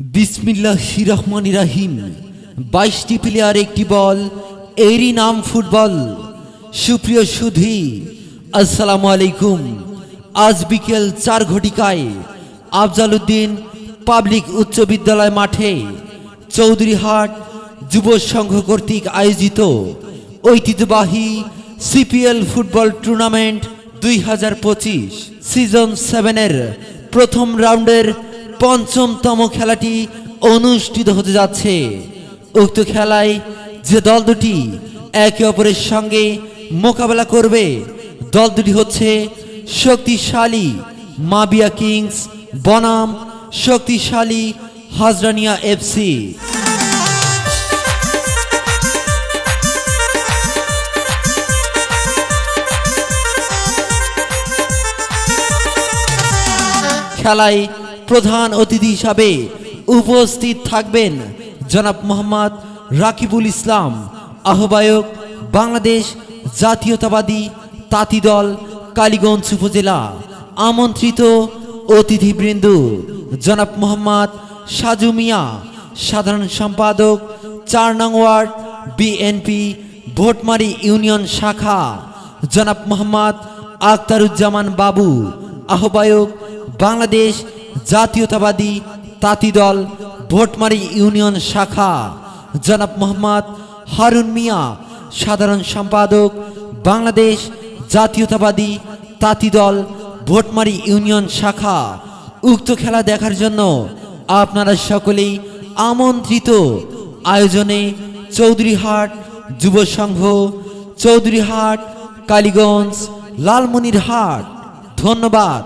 বিসমিল্লাহ রহমান রাহিম। বাইশটি প্লেয়ার একটি বল এরই নাম ফুটবল সুপ্রিয় সুধি, আসসালামু আলাইকুম। আজ বিকেল চার ঘটিকায় আফজাল উদ্দিন পাবলিক উচ্চ বিদ্যালয় মাঠে চৌধুরীহাট যুব সংঘ কর্তৃক আয়োজিত ঐতিহ্যবাহী সিপিএল ফুটবল টুর্নামেন্ট দুই হাজার পঁচিশ সিজন সেভেনের প্রথম রাউন্ডের পঞ্চমতম খেলাটি অনুষ্ঠিত হতে যাচ্ছে। উক্ত খেলায় যে দল দুটি একে অপরের সঙ্গে মোকাবেলা করবে, দল দুটি হচ্ছে শক্তিশালী মাবিয়া কিংস, বনাম, শক্তিশালী হাজরানিয়া এফসি। খেলায় প্রধান অতিথি হিসাবে উপস্থিত থাকবেন জনাব মোহাম্মদ রাকিবুল ইসলাম, আহ্বায়ক বাংলাদেশ জাতীয়তাবাদী তাঁতি দল, কালীগঞ্জ উপজেলা, আমন্ত্রিত অতিথিবৃন্দ, জনাব মোহাম্মদ সাজু মিয়া, সাধারণ সম্পাদক, চার নং ওয়ার্ড বিএনপি ভোটমারি ইউনিয়ন শাখা, জনাব মোহাম্মদ আখতারুজ্জামান বাবু, আহ্বায়ক বাংলাদেশ জাতীয়তাবাদী তাঁতি দল ভোটমারি ইউনিয়ন শাখা। জনাব মোহাম্মদ হারুন মিয়া, সাধারণ সম্পাদক, বাংলাদেশ জাতীয়তাবাদী তাঁতি দল ভোটমারি ইউনিয়ন শাখা। উক্ত খেলা দেখার জন্য আপনারা সকলেই আমন্ত্রিত। আয়োজনে চৌধুরীহাট যুব সংঘ, চৌধুরীহাট, কালীগঞ্জ, লালমনিরহাট। ধন্যবাদ।